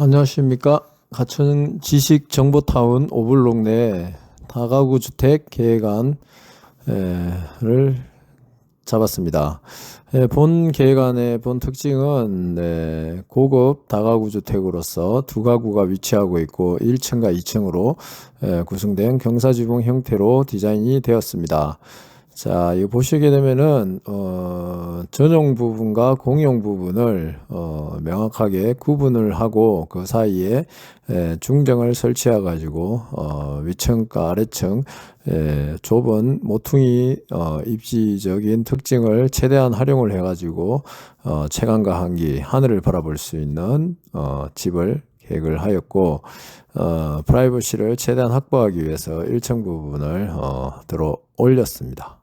안녕하십니까. 가천 지식 정보타운 오블록 내 다가구 주택 계획안을 잡았습니다. 예, 본 계획안의 본 특징은 네, 고급 다가구 주택으로서 두 가구가 위치하고 있고 1층과 2층으로 예, 구성된 경사지붕 형태로 디자인이 되었습니다. 자, 이거 보시게 되면은 어, 전용 부분과 공용 부분을 어, 명확하게 구분을 하고 그 사이에 에, 중정을 설치해 가지고 어, 위층과 아래층 에, 좁은 모퉁이 어, 입지적인 특징을 최대한 활용을 해 가지고 어, 채광과 한기 하늘을 바라볼 수 있는 어, 집을 계획을 하였고 어, 프라이버시를 최대한 확보하기 위해서 1층 부분을 어, 들어 올렸습니다.